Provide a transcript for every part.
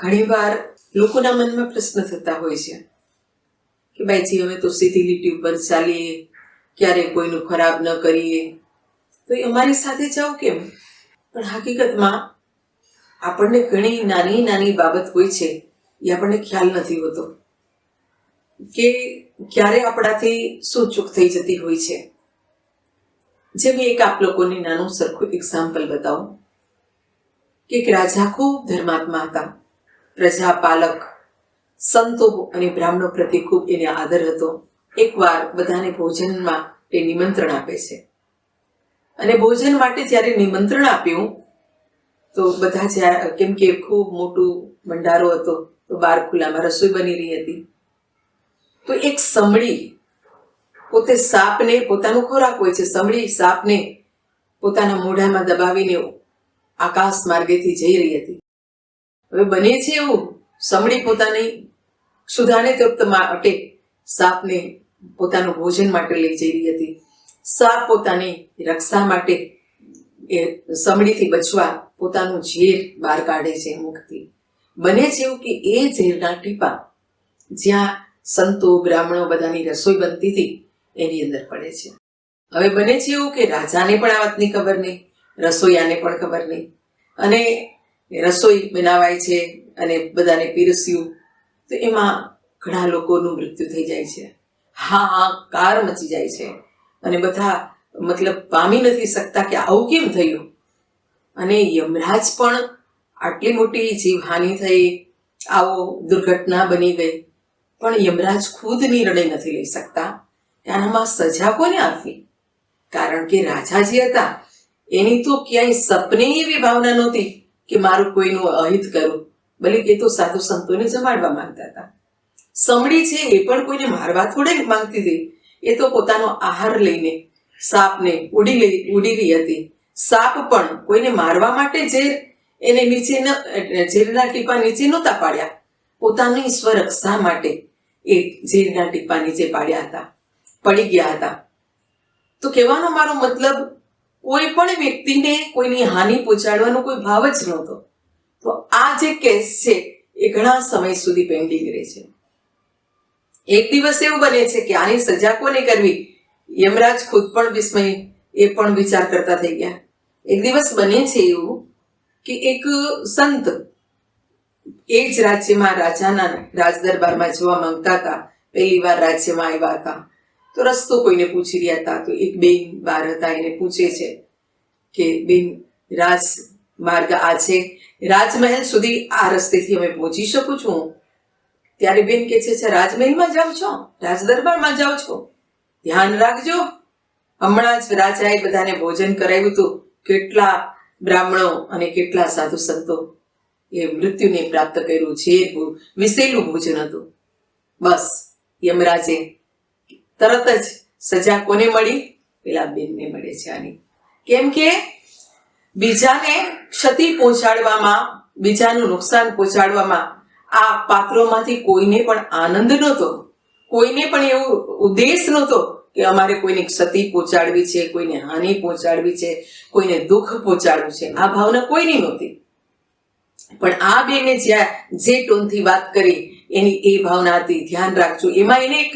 ઘણીવાર લોકોના મનમાં પ્રશ્ન થતા હોય છે કે ભાઈજી, અમે તો સીધી લીટી ઉપર ચાલીએ, ક્યારે કોઈનું ખરાબ ન કરીએ. તો એ અમારી સાથે જાઓ કેમ? પણ હકીકતમાં આપણને ઘણી નાની નાની બાબત હોય છે, એ આપણને ખ્યાલ નથી હોતો કે ક્યારે આપણાથી શું ચૂક થઈ જતી હોય છે. જેમ એક આપ લોકોને નાનું સરખું એક્ઝામ્પલ બતાવું. કે એક રાજા ખૂબ ધર્માત્મા હતા. પ્રજા પાલક સંતો અને બ્રાહ્મણો પ્રત્યે ખૂબ એને આદર હતો. એકવાર બધાને ભોજનમાં તે નિમંત્રણ આપે છે. અને ભોજન માટે જ્યારે નિમંત્રણ આપ્યું, તો બધા જ્યાં, કેમ કે ખૂબ મોટું ભંડારો હતો, તો બાર ખુલ્લામાં રસોઈ બની રહી હતી. તો એક સમળી પોતે સાપને પોતાનો ખોરાક હોય છે, સમળી સાપને પોતાના મોઢામાં દબાવીને આકાશ માર્ગેથી જઈ રહી હતી. હવે બને છે એવું સમડી પોતાની સુધાને તૃપ્ત માટે સાપને પોતાનું ભોજન માટે લઈ જઈ રહી હતી. સાપ પોતાની રક્ષા માટે એ સમડીથી બચવા પોતાનું ઝેર બહાર કાઢે છે મુખથી બને છે એવું કે એ ઝેરના ટીપા જ્યાં સંતો, બ્રાહ્મણો બધાની રસોઈ બનતી હતી, એની અંદર પડે છે. હવે બને છે એવું કે રાજાને પણ આ વાતની ખબર નહીં, રસોઈયાને પણ ખબર નહીં. અને રસોઈ બનાવાય છે અને બધાને પીરસ્યું, તો એમાં ઘણા લોકોનું મૃત્યુ થઈ જાય છે. હા હા, કાર મચી જાય છે. અને બધા મતલબ પામી નથી શકતા કે આવું કેમ થયું? અને યમરાજ પણ આટલી મોટી જીવહાનિ થઈ, આવો દુર્ઘટના બની ગઈ. પણ યમરાજ ખુદ નિર્ણય નથી લઈ શકતા. આનામાં સજા કોને આપવી? કારણ કે રાજા જે હતા. એની તો ક્યાંય સપને એવી ભાવના નહોતી. કે મારું કોઈનું અહિત કરું. ભલે કે તો સાધુ સંતોને જમાડવા માંગતા હતા. સમડી છે એ પણ કોઈને મારવા થોડે માંગતી હતી. એ તો પોતાનો આહાર લઈને સાપને ઉડી ઉડી રહી હતી. સાપ પણ કોઈને મારવા માટે ઝેર, એને નીચે ન ઝેરના ટીપા નીચે નહોતા પાડ્યા. પોતાની સ્વરક્ષા માટે એ ઝેરના ટીપા નીચે પાડ્યા હતા. પડી ગયા હતા. તો કહેવાનો મારો મતલબ કોઈ પણ વ્યક્તિને કોઈની હાનિ પહોંચાડવાનો કોઈ ભાવ જ નહોતો. તો આ જે કેસ છે, એ ઘણા સમય સુધી પેન્ડિંગ રહે છે. એક દિવસ એવું બને છે કે આની સજા કોને કરવી? યમરાજ ખુદ પણ વિસ્મય એ પણ વિચાર કરતા થઈ ગયા. એક દિવસ બને છે એવું કે એક સંત એ જ રાજ્યમાં રાજાના રાજદરબારમાં જોવા માંગતા હતા. પહેલી વાર રાજ્યમાં આવ્યા હતા. તો રસ્તો કોઈને પૂછી રહ્યા હતા તો એક બેન બાર હતા એને પૂછે છે કે બેન રાજ માર્ગ આ છે? રાજમહેલ સુધી આ રસ્તેથી અમે પહોંચી શકું છું? ત્યારે બેન કે છે "અચ્છા, રાજમહેલમાં જાઓ છો? રાજ દરબારમાં જાઓ છો? ધ્યાન રાખજો. હમણાં જ રાજાએ બધાને ભોજન કરાવ્યું હતું. કેટલા બ્રાહ્મણો અને કેટલા સાધુ સંતો એ મૃત્યુને પ્રાપ્ત કર્યું છે વિસેલું ભોજન હતું. બસ યમરાજે તરત જ સજા કોને મળી? પેલા બેનને મળે છે આની. કેમ કે બીજાને ક્ષતિ પહોંચાડવામાં, બીજાનું નુકસાન પહોંચાડવામાં આ પાત્રોમાંથી કોઈને પણ આનંદ નહોતો. કોઈને પણ એવો ઉદ્દેશ નહોતો કે અમારે કોઈને ક્ષતિ પહોંચાડવી છે, કોઈને હાનિ પહોંચાડવી છે, કોઈને દુઃખ પહોંચાડવું છે. આ ભાવના કોઈની નહોતી. પણ આ બેને જ્યાં જે ટોનથી વાત કરી, એની એ ભાવના હતી. ધ્યાન રાખજો. એમાં એને એક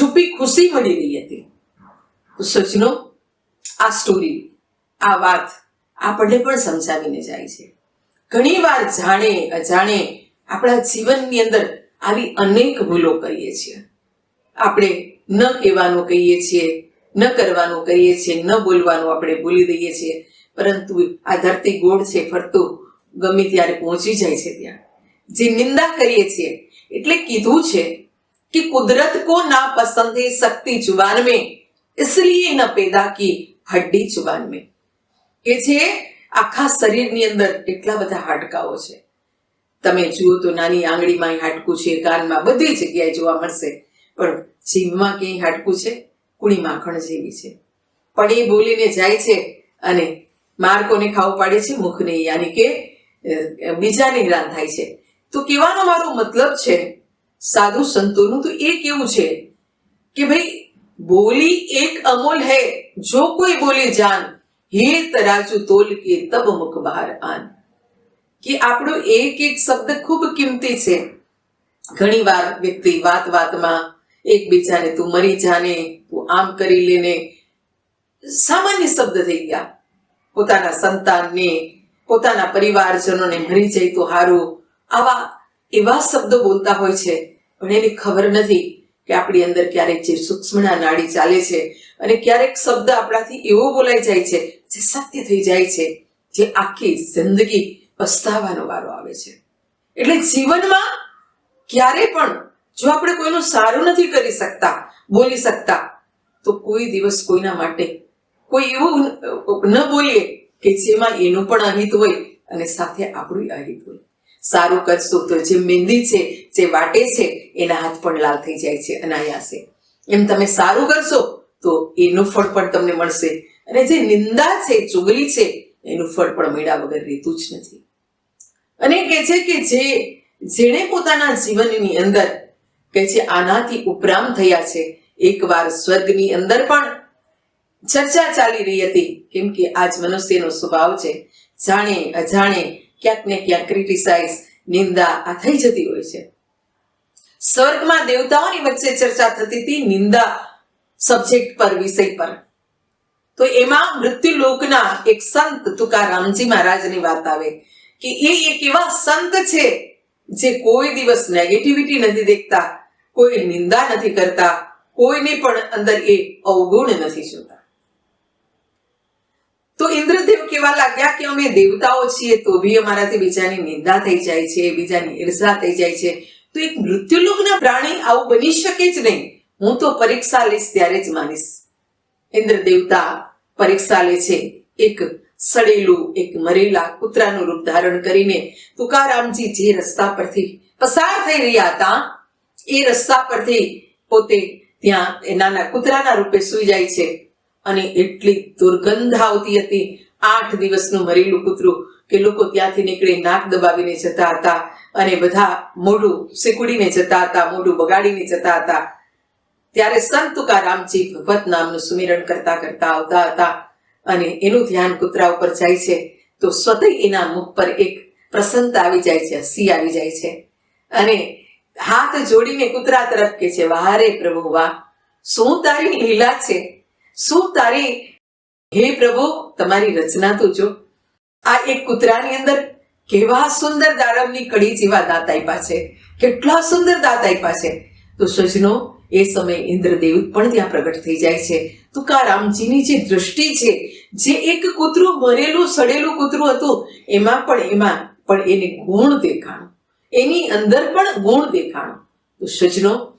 છુપી ખુશી મળી રહી હતી. તો લો આ સ્ટોરી આ વાત આપણને પણ સમજાવીને જાય છે. ઘણીવાર જાણે, અજાણે આપણા જીવનની અંદર આવી અનેક ભૂલો કરીએ છીએ. આપણે ન કહેવાનું કહીએ છીએ, ન કરવાનું કહીએ છીએ, ન બોલવાનું આપણે ભૂલી દઈએ છીએ. પરંતુ આ ધરતી ગોળ છે, ફરતું ગમે ત્યારે પહોંચી જાય છે ત્યાં. જે નિંદા કરીએ છીએ, એટલે કીધું છે कि कुदरत को ना पसंद है शक्ति जुबान में इसलिए न पैदा की हड्डी जुबान में કે જે આખા શરીરની અંદર એટલા બધા હાડકાઓ છે તમે જુઓ તો નાની આંગળીમાં હાડકું છે કાનમાં બધી જગ્યાએ જોવા મળશે પણ જીભમાં ક્યાંય હાડકું છે કુણી માખણ જેવી છે પણ એ બોલીને જાય છે અને માર કોને ખાવું પાડે છે મુખને યાની કે અ, બીજાને હેરાન થાય છે તો કહેવાનો મારો મતલબ છે સાધુ સંતોનું તો એ કેવું છે કે ભાઈ બોલી એક અમોલ હે, જો કોઈ બોલે જાન, હે તરાજુ તોલ કે તબ મુખ બહાર આન. કે આપણો એક એક શબ્દ ખૂબ કિંમતી છે. ઘણી વાર વ્યક્તિ વાત વાતમાં એકબીજાને તું મરી જાને, તું આમ કરી લેને, સામાન્ય શબ્દ થઈ ગયા. પોતાના સંતાનને, પોતાના પરિવારજનોને મરી જાય તો હારું. આવા એવા શબ્દો બોલતા હોય છે. પણ એની ખબર નથી કે આપણી અંદર ક્યારેક જે સૂક્ષ્મના નાડી ચાલે છે અને ક્યારેક શબ્દ આપણાથી એવો બોલાઈ જાય છે જે સત્ય થઈ જાય છે, જે આખી જિંદગી પસ્તાવાનો વારો આવે છે. એટલે જીવનમાં ક્યારે પણ જો આપણે કોઈનું સારું નથી કરી શકતા, બોલી શકતા, તો કોઈ દિવસ કોઈના માટે કોઈ એવું ન બોલીએ કે જેમાં એનું પણ અહિત હોય અને સાથે આપણું અહિત હોય. સારું કરશું તો જે મહેંદી છે, જે વાટે છે, એના હાથ પણ લાલ થઈ જાય છે, અનાયાસે. એમ તમે સારું કરશો, તો એનું ફળ પણ તમને મળશે. અને જે નિંદા છે, ચુગલી છે, એનું ફળ પણ મેળા વગર રહેતું જ નથી. અને કહે છે કે જે, જેણે પોતાના જીવનની અંદર કે છે, આનાથી ઉપરામ થયા છે, એકવાર સ્વર્ગની અંદર પણ ચર્ચા ચાલી રહી હતી, કેમ કે આજ મનુષ્યનો સ્વભાવ છે, જાણે, અજાણે ક્યાંક ને ક્યાંક ક્રિટિસાઇઝ નિંદા આ થઈ જતી હોય છે. સ્વર્ગમાં દેવતાઓની વચ્ચે ચર્ચા થતી હતી નિંદા સબ્જેક્ટ પર, વિષય પર. તો એમાં મૃત્યુલોકના એક સંત તુકારામજી મહારાજની વાત આવે કે એ એક એવા સંત છે જે કોઈ દિવસ નેગેટિવિટી નથી દેખતા, કોઈ નિંદા નથી કરતા, કોઈને પણ અંદર એ અવગુણ નથી જોતા. તો ઇન્દ્રદેવ કેવા લાગ્યા કે અમે દેવતાઓ છીએ તો બી અમારાથી બીજાની નિંદા થઈ જાય છે, બીજાની ઈર્ષા થઈ જાય છે. તો એક મૃત્યુલોકના પ્રાણી આવું બની શકે જ નહીં. હું તો પરીક્ષા લઈશ ત્યારે જ માનીશ. ઇન્દ્ર દેવતા પરીક્ષા લે છે. એક સડેલું, એક મરેલા કૂતરાનું રૂપ ધારણ કરીને તુકારામજી જે રસ્તા પરથી પસાર થઈ રહ્યા હતા, એ રસ્તા પરથી પોતે ત્યાં એ નાના કૂતરાના રૂપે સૂઈ જાય છે. અને એટલી દુર્ગંધ આવતી હતી. આઠ દિવસનું મરેલું કૂતરું કે લોકો ત્યાંથી નીકળી નાક દબાવીને જતા હતા અને બધા મોઢું સિકુડીને જતા હતા, મોઢું બગાડીને જતા હતા. ત્યારે સંત તુકારામજી ભગવત નામનું સુમિરણ કરતા કરતા આવતા હતા અને એનું ધ્યાન કૂતરા ઉપર જાય છે તો સ્વતઃ એના મુખ પર એક પ્રસન્નતા આવી જાય છે, હસી આવી જાય છે. અને હાથ જોડીને કૂતરા તરફ કે છે, વારે પ્રભુ વાહ, શું તારી લીલા છે? શું તારી, હે પ્રભુ, તમારી રચના તો જો. આ એક કૂતરાની અંદર કેવા સુંદર દાડમની કડી જેવા દાંત આપ્યા છે. કેટલા સુંદર દાંત આપ્યા છે. તો સજનો, એ સમયે ઇન્દ્રદેવ પણ ત્યાં પ્રગટ થઈ જાય છે. તુકારામજીની જે દૃષ્ટિ છે, જે એક કૂતરું મરેલું, સડેલું કૂતરું હતું, એમાં પણ એમાં પણ એને ગુણ દેખાણું. એની અંદર પણ ગુણ દેખાણું. તો સજનો,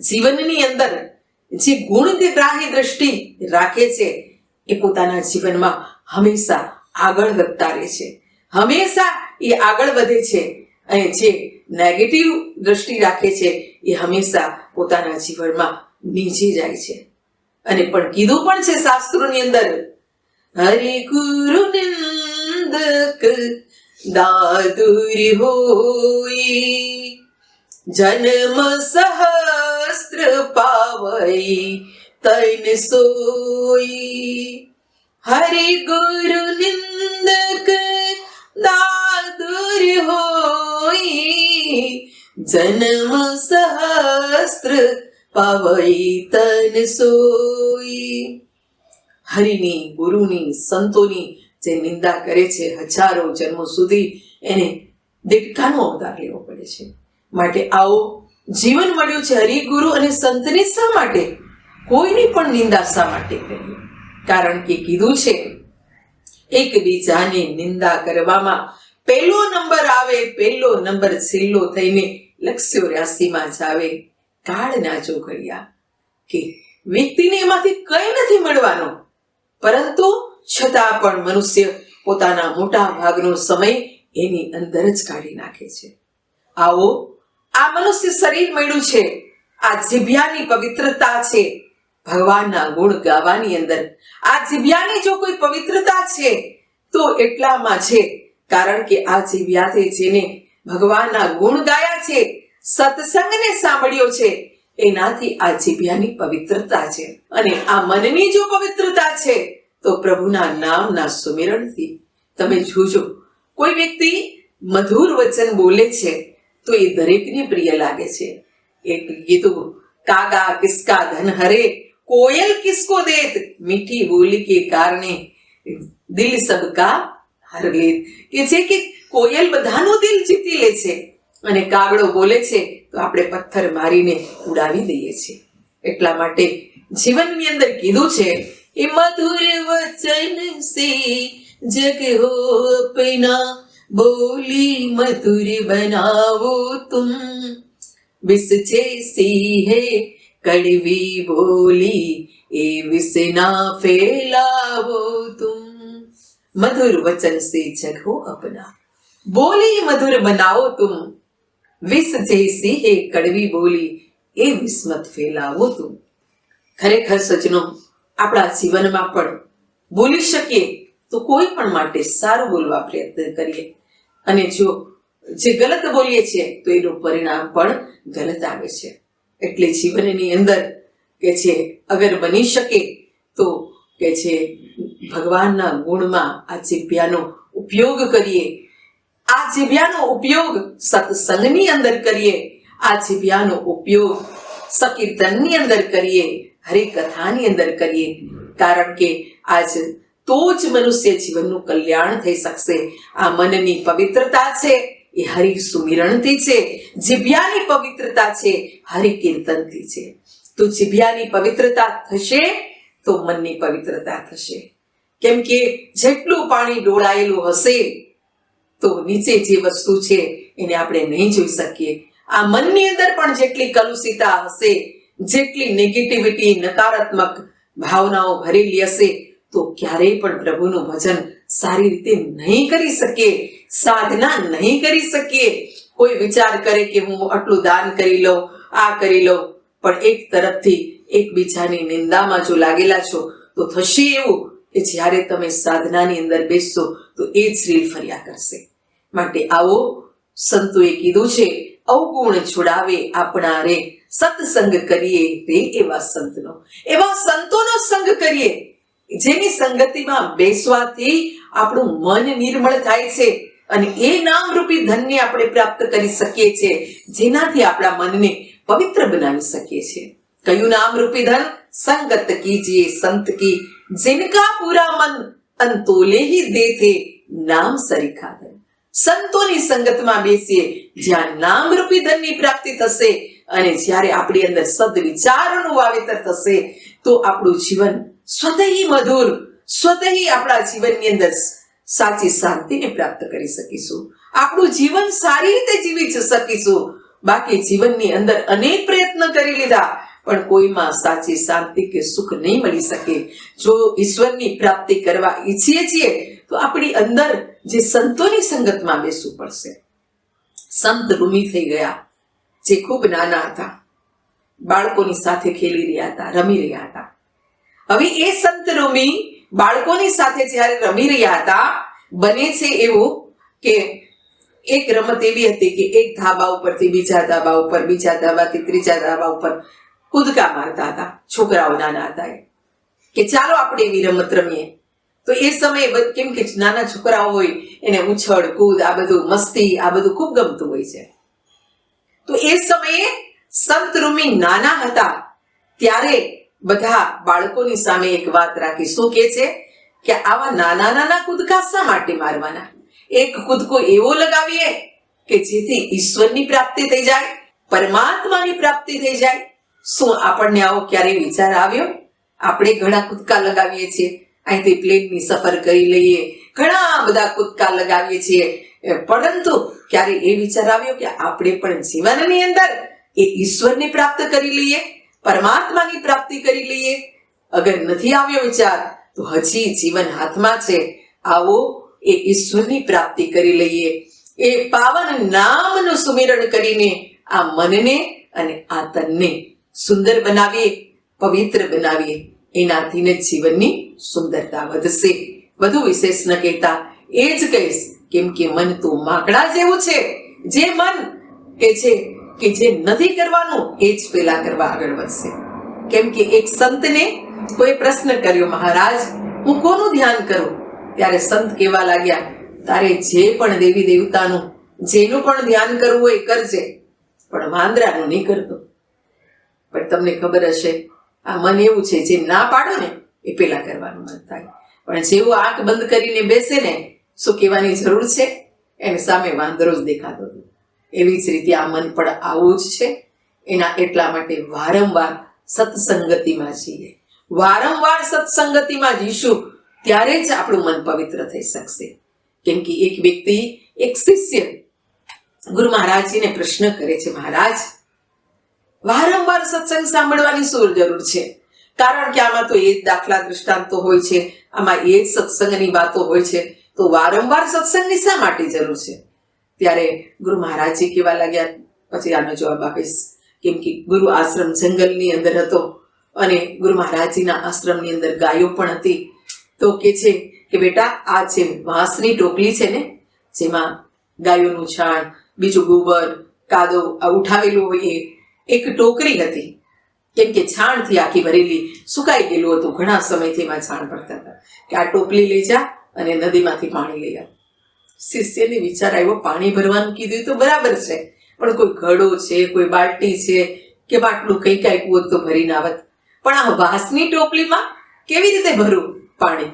જીવનની અંદર જે ગુણગ્રાહી દ્રષ્ટિ રાખે છે, એ પોતાના જીવનમાં હંમેશા આગળ વધતા રહે છે. હંમેશા એ આગળ વધે છે અને જે નેગેટિવ દ્રષ્ટિ રાખે છે, એ હંમેશા પોતાના જીવનમાં નીચે જાય છે. અને પણ કીધું પણ છે શાસ્ત્રોની અંદર, હરિ ગુરુ નિંદક દાદુરી હોય. જન્મ સહસ્ત્ર પાવઈ તૈન સોઈ. હરિ ગુરુ નિંદક દાદુર હોઈ જન્મ સહસ્ત્ર પાવઈ તન સોઈ. હરિની, ગુરુની, સંતોની જે નિંદા કરે છે, હજારો જન્મો સુધી એને દેડકાનો અવતાર લેવો પડે છે. માટે આવો જીવન મળ્યું છે હરિગુરુ અને સંતને શા માટે? કોઈની પણ નિંદા શા માટે કરીએ કારણ કે કીધું છે, એકબીજાની નિંદા કરવામાં પહેલો નંબર આવે, પહેલો નંબર છેલ્લો થઈને લક્ષ્યો રાશિમાં જાવે કાળ ના જોગળ્યા કે વ્યક્તિને એમાંથી કઈ નથી મળવાનો. પરંતુ છતાં પણ મનુષ્ય પોતાના મોટા ભાગનો સમય એની અંદર જ કાઢી નાખે છે. આવો આ મનુષ્ય શરીર મળ્યું છે. આ જીભ્યાની પવિત્રતા છે. ભગવાનના ગુણ ગાવાની અંદર. આ જીભ્યાની જો કોઈ પવિત્રતા છે, તો એટલામાં છે. કારણ કે આ જીભ્યાથી જેને ભગવાનના ગુણ ગાયા છે, સત્સંગને સાંભળ્યો છે, એનાથી આ જીભ્યાની પવિત્રતા છે. અને આ મનની જો પવિત્રતા છે, તો પ્રભુના નામના સુમિરણથી તમે જોજો. કોઈ વ્યક્તિ મધુર વચન બોલે છે તો એ દરેકને પ્રિય લાગે છે. એક કીધું કાગા કિસકા ધન હરે, કોયલ કિસકો દેત? મીઠી બોલી કે કારણે દિલ સબકા હર લેત. કે છે કે કોયલ બધાનું દિલ જીતી લે છે અને કાગડો બોલે છે, તો આપણે પથ્થર મારીને ઉડાવી દઈએ છીએ એટલા માટે જીવનની અંદર કીધું છે એ મધુર વચન સે જગ હો અપના બોલી મધુર બનાવો તુમ વિષ હે કડવી બોલી એ વિષ ના ફેલાવો તુમ મધુર વચન સે જગો અપના બોલી મધુર બનાવો તુમ વિષ જૈસી હે કડવી બોલી એ વિસ્મત ફેલાવો તું ખરેખર સજનો આપણા જીવનમાં પણ બોલી શકીએ તો કોઈ પણ માટે સારું બોલવા પ્રયત્ન કરીએ. અને જો જે ગલત બોલીએ છીએ, તો એનું પરિણામ પણ ગલત આવે છે. એટલે જીવનની અંદર કે છે અગર બની શકે, તો કે છે ભગવાનના ગુણમાં આ જીભ્યાનો ઉપયોગ કરીએ. આ જીભ્યાનો ઉપયોગ સત્સંગની અંદર કરીએ. આ જીભ્યાનો ઉપયોગ સકીર્તનની અંદર કરીએ. હરિકથાની અંદર કરીએ. કારણ કે આજ તો જ મનુષ્ય જીવનનું કલ્યાણ થઈ શકશે. આ મનની પવિત્રતા છે, એ હરિ સુમિરણથી છે. જીભ્યાની પવિત્રતા છે, હરિ કીર્તનથી છે. તો જીભ્યાની પવિત્રતા થશે, તો મનની પવિત્રતા થશે. કેમ કે જેટલું પાણી ડોળાયેલું હશે, તો નીચે જે વસ્તુ છે, એને આપણે નહીં જોઈ શકીએ. આ મનની અંદર પણ જેટલી કલુષિતા હશે, જેટલી નેગેટિવિટી નકારાત્મક ભાવનાઓ ભરેલી હશે તો ક્યારેય પણ પ્રભુનું ભજન સારી રીતે નહીં કરી શકીએ સાધના નહીં કરી શકીએ કોઈ વિચાર કરે કે હું આટલું દાન કરી લઉં, આ કરી લઉં, પણ એક તરફથી એકબીજાની નિંદામાં જો લાગેલા છો, તો થશે એવું કે જ્યારે તમે સાધનાની અંદર બેસશો, તો એ જ શ્રી ફર્યા કરશે. માટે આવો, સંતોએ કીધું છે, અવગુણ છોડાવે આપણા રે સત્સંગ કરીએ રે એવા સંતનો. એવા સંતોનો સંગ કરીએ. જેની સંગતિમાં બેસવાથી આપણું મન નિર્મળ થાય છે અને એ નામ રૂપી ધનને આપણે પ્રાપ્ત કરી શકીએ છીએ, જેનાથી આપણા મનને પવિત્ર બનાવી શકીએ છીએ. કયું નામ રૂપી ધન? સંગત કીજીએ સંત કી. જિનકા પૂરા મન અંતોલે હી દેતે નામ સરીખા ધન. સંતોની સંગતમાં બેસીએ, જ્યાં નામ રૂપી ધનની પ્રાપ્તિ થશે અને જ્યારે આપણી અંદર સદ વિચારોનું વાવેતર થશે, તો આપણું જીવન સ્વતઃ મધુર, સ્વતહી આપણા જીવનની અંદર સાચી શાંતિને પ્રાપ્ત કરી શકીશું. આપણું જીવન સારી રીતે જીવી શકીશું. બાકી જીવનની અંદર અનેક પ્રયત્ન કરી લીધા, પણ કોઈમાં સાચી શાંતિ કે સુખ નહીં મળી શકે. જો ઈશ્વરની પ્રાપ્તિ કરવા ઈચ્છીએ છીએ, તો આપણી અંદર જે સંતોની સંગતમાં બેસવું પડશે. સંત રૂમી થઈ ગયા, જે ખૂબ નાના હતા. બાળકોની સાથે ખેલી રહ્યા હતા, રમી રહ્યા હતા. હવે એ સંત રૂમી બાળકોની સાથે જ્યારે રમી રહ્યા હતા, બને છે એવું કે એક રમત એવી હતી કે એક ધાબા ઉપરથી બીજા ધાબા ઉપર, બીજા ધાબાથી ત્રીજા ધાબા ઉપર કૂદકા મારતા હતા, છોકરાઓ નાના હતા એ. કે ચાલો આપણે એવી રમત રમીએ. તો એ સમયે કેમ કે નાના છોકરાઓ હોય, એને ઉછળ, કૂદ, આ બધું મસ્તી, આ બધું ખૂબ ગમતું હોય છે. તો એ સમયે સંત રૂમી નાના હતા, ત્યારે બધા બાળકોની સામે એક વાત રાખી. શું કે છે? કે આવા નાના નાના કૂદકા શા માટે મારવાના? એક કૂદકો એવો લગાવીએ કે જેથી ઈશ્વરની પ્રાપ્તિ થઈ જાય, પરમાત્માની પ્રાપ્તિ થઈ જાય. શું આપણને આવો ક્યારેય વિચાર આવ્યો? આપણે ઘણા કૂદકા લગાવીએ છીએ. અહીંથી પ્લેનની સફર કરી લઈએ. ઘણા બધા કૂદકા લગાવીએ છીએ. પરંતુ ક્યારે એ વિચાર આવ્યો કે આપણે પણ જીવનની અંદર એ ઈશ્વરને પ્રાપ્ત કરી લઈએ? પરમાત્માની પ્રાપ્તિ કરી લઈએ. અગર નથી આવ્યો વિચાર, તો હજી જીવન હાથમાં છે. આવો એ ઈશ્વરની પ્રાપ્તિ કરી લઈએ. એ પાવન નામનું સુમિરણ કરીને આ મનને અને આ તનને સુંદર બનાવીએ, પવિત્ર બનાવીએ. એનાથી ને જીવનની સુંદરતા વધશે. વધુ વિશેષ ન કહેતા, એ જ કહીશ, કેમ કે મન તો માકડા જેવું છે. જે મન કે છે કે જે નથી કરવાનું, એ જ પેલા કરવા આગળ વધશે. કેમ કે એક સંતને કોઈ પ્રશ્ન કર્યો, મહારાજ, હું કોનું ધ્યાન કરું? ત્યારે સંત કહેવા લાગ્યા, તારે જે પણ દેવી દેવતાનું, જેનું પણ ધ્યાન કરવું હોય કરજે, પણ વાંદરાનું નહીં કરતો. પણ તમને ખબર હશે, આ મન એવું છે, જે ના પાડો ને, એ પેલા કરવાનું મન થાય. પણ જેવું આંખ બંધ કરીને બેસે ને, શું કહેવાની જરૂર છે? એને સામે વાંદરો જ દેખાતો હતો. એવી જ રીતે આ મન પણ આવું જ છે. એના એટલા માટે વારંવાર સત્સંગતિમાં છીએ. વારંવાર સત્સંગતિમાં જઈશું ત્યારે જ આપણું મન પવિત્ર થઈ શકશે. કેમ કે એક વ્યક્તિ, એક શિષ્ય ગુરુ મહારાજજીને પ્રશ્ન કરે છે, મહારાજ, વારંવાર સત્સંગ સાંભળવાની શું જરૂર છે? કારણ કે આમાં તો એ જ દાખલા દૃષ્ટાંતો હોય છે, આમાં એ જ સત્સંગની વાતો હોય છે. તો વારંવાર સત્સંગની શા માટે જરૂર છે? ત્યારે ગુરુ મહારાજજી કહેવા લાગ્યા, પછી આનો જવાબ આપીશ. કેમ કે ગુરુ આશ્રમ જંગલની અંદર હતો અને ગુરુ મહારાજજીના આશ્રમની અંદર ગાયો પણ હતી. તો કે છે કે, બેટા, આ જે વાંસની ટોપલી છે ને, જેમાં ગાયોનું છાણ, બીજું ગોબર કાદવ આ ઉઠાવેલું હોય એક ટોકરી હતી. કેમ કે છાણથી આખી ભરેલી, સુકાઈ ગયેલું હતું. ઘણા સમયથી એમાં છાણ પડતા હતા. કે આ ટોપલી લઈ જા અને નદીમાંથી પાણી લઈ આવ. શિષ્યને વિચાર આવ્યો, પાણી ભરવાનું કીધું તો બરાબર છે, પણ કોઈ ઘડો છે, કોઈ બાલટી છે કે બાટલું કંઈક આવ્યું હોત તો ભરીને આવત. પણ આ વાંસની ટોપલીમાં કેવી રીતે ભરવું પાણી?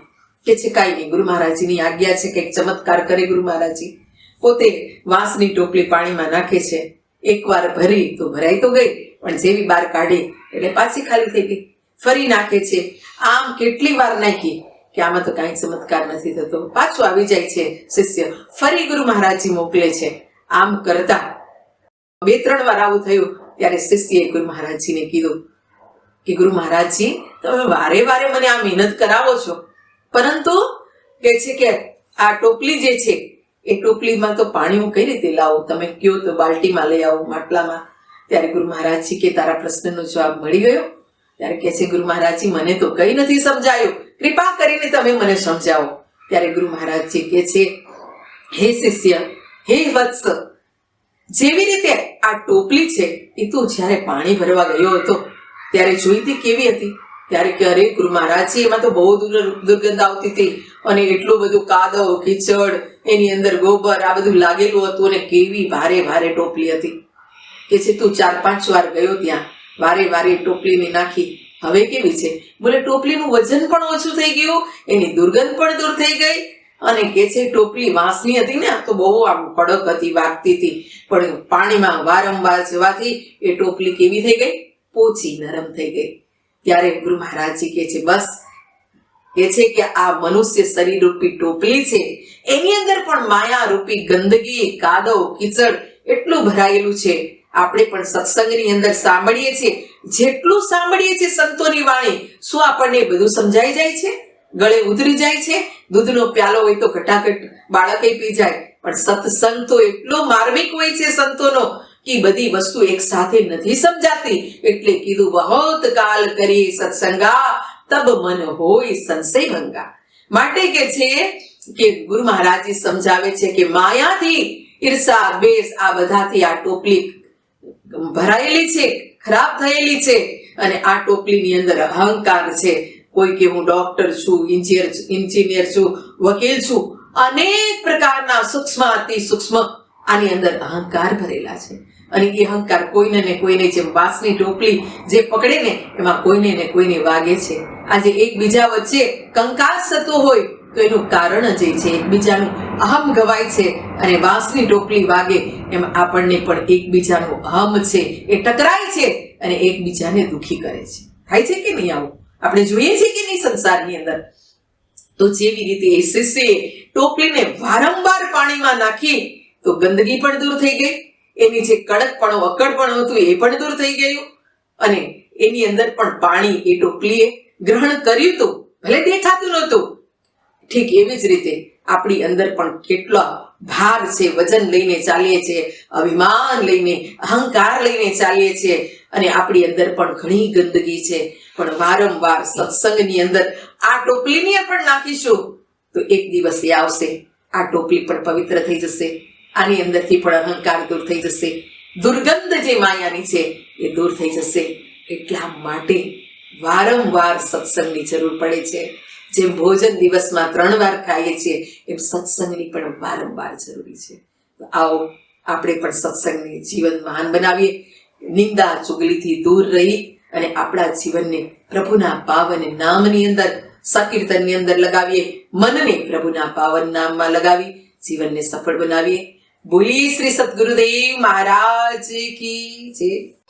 કે છે, કાંઈ નહીં, ગુરુ મહારાજની આજ્ઞા છે, કંઈક ચમત્કાર કરે ગુરુ મહારાજજી. પોતે વાંસની ટોપલી પાણીમાં નાખે છે. એકવાર ભરી તો ભરાઈ તો ગઈ, પણ જેવી બહાર કાઢી, એટલે પાછી ખાલી થઈ ગઈ. ફરી નાખે છે. આમ કેટલી વાર નાખી? કે આમાં તો કાંઈ ચમત્કાર નથી થતો. પાછું આવી જાય છે શિષ્ય. ફરી ગુરુ મહારાજજી મોકલે છે. આમ કરતા બે, ત્રણ વાર આવું થયું ત્યારે શિષ્યએ ગુરુ મહારાજજીને કીધું કે, ગુરુ મહારાજજી, તમે વારે વારે મને આ મહેનત કરાવો છો. પરંતુ કે છે કે આ ટોપલી જે છે, એ ટોપલીમાં તો પાણી હું કઈ રીતે લાવું? તમે કયો તો બાલ્ટીમાં લઈ આવું માટલામાં. ત્યારે ગુરુ મહારાજજી કે, તારા પ્રશ્નનો જવાબ મળી ગયો. ત્યારે કહે છે, ગુરુ મહારાજજી, મને તો કઈ નથી સમજાયું. કૃપા કરીને તમે મને સમજાવો. ત્યારે ગુરુ મહારાજજી કે છે, હે શિષ્ય, હે વત્સ, જેવી રીતે આ ટોપલી છે, એ તું જ્યારે પાણી ભરવા ગયો હતો, ત્યારે જોઈતી કેવી હતી? ત્યારે કે, અરે ગુરુ મહારાજજી, એમાં તો બહુ દુર- દુર્ગંધ આવતી હતી અને એટલું બધું કાદવ કીચડ એની અંદર ગોબર, આ બધું લાગેલું હતું અને કેવી ભારે ભારે ટોપલી હતી. કે છે, તું ચાર પાંચ વાર ગયો ત્યાં, વારે વારે ટોપલીને નાખી હવે કેવી છે? બોલે, ટોપલીનું વજન પણ ઓછું થઈ ગયું, એની દુર્ગંધ પણ દૂર થઈ ગઈ. અને કે છે, ટોપલી વાંસની હતી ને તો બહુ આમ કડક હતી, વાગતી હતી. પણ પાણીમાં વારંવાર જવાથી એ ટોપલી કેવી થઈ ગઈ? પોચી, નરમ થઈ ગઈ. ત્યારે ગુરુ મહારાજજી કે છે, બસ. કે છે કે આ મનુષ્ય શરીર રૂપી ટોપલી છે, એની અંદર પણ માયા રૂપી ગંદકી, કાદવ, કીચડ એટલું ભરાયેલું છે. આપણે પણ સત્સંગની અંદર સાંભળીએ છીએ જેટલું સાંભળીએ છીએ સંતોની વાણી, શું આપણને બધું સમજાઈ જાય છે? ગળે ઉતરી જાય છે? દૂધનો પ્યાલો હોય તો ઘટાઘટ બાળકે પી જાય. પણ સત્સંગ તો એટલો માર્મિક હોય છે સંતોનો કે બધી વસ્તુ એક સાથે નથી સમજાતી. એટલે કીધું બહોત કાલ કરી સત્સંગા, તબ મન હોય સંશય ભંગા માટે કે છે કે ગુરુ મહારાજજી સમજાવે છે કે માયાથી ઈર્ષા, બેસ આ બધાથી આ ટોપલી ભરાયેલી છે. ખરાબ થયેલી છે અને આ ટોપલીની અંદર અહંકાર છે. કોઈ કે હું ડોક્ટર છું ઇન્જિનિયર ઇન્જિનિયર છું, વકીલ છું, અનેક પ્રકારના સૂક્ષ્મ, અતિ સૂક્ષ્મ આની અંદર અહંકાર ભરેલા છે. અને એ અહંકાર કોઈને ને કોઈને જેમ વાંસની ટોપલી જે પકડે ને, એમાં કોઈને ને કોઈને વાગે છે. આજે એકબીજા વચ્ચે કંકાસ થતો હોય તો એનું કારણ જ એ છે, એકબીજાનું અહમ ગવાય છે અને વાંસની ટોપલી વાગે એમ આપણને પણ એકબીજાનું અહમ છે, એ ટકરાય છે અને એકબીજાને દુખી કરે છે. થાય છે કે નહીં આવું? આપણે જોઈએ છીએ કે નહીં સંસારની અંદર? તો જેવી રીતે એ શિષ્ય ટોપલીને વારંવાર પાણીમાં નાખી, તો ગંદકી પણ દૂર થઈ ગઈ. એની જે કડકપણો, અકડપણો હતું એ પણ દૂર થઈ ગયું. અને એની અંદર પણ પાણી એ ટોપલીએ ગ્રહણ કર્યું હતું ભલે દેખાતું નહોતું ઠીક એવી જ રીતે આપણી અંદર પણ કેટલા ભાર છે, વજન લઈને ચાલીએ છીએ અભિમાન લઈને, અહંકાર લઈને ચાલીએ છીએ અને આપણી અંદર પણ ઘણી ગંદકી છે. પણ વારંવાર સત્સંગની અંદર આ ટોપલીની પણ નાખીશું તો એક દિવસ એ આવશે. આ ટોપલી પણ પવિત્ર થઈ જશે. આની અંદરથી પણ અહંકાર દૂર થઈ જશે. દુર્ગંધ જે માયાની છે એ દૂર થઈ જશે. એટલા માટે વારંવાર સત્સંગની જરૂર પડે છે. જેમ ભોજન દિવસમાં ત્રણ વાર ખાઈએ છીએ, એમ સત્સંગની પણ વારંવાર જરૂરી છે. આવો આપણે પણ સત્સંગને જીવન મહાન બનાવીએ. નિંદા ચુગલીથી દૂર રહી અને આપણા જીવનને પ્રભુના પાવન નામની અંદર, સંકીર્તનની અંદર લગાવીએ. મનને પ્રભુના પાવન નામમાં લગાવી, જીવનને સફળ બનાવીએ. બોલી શ્રી સદગુરુદેવ મહારાજ કી જય.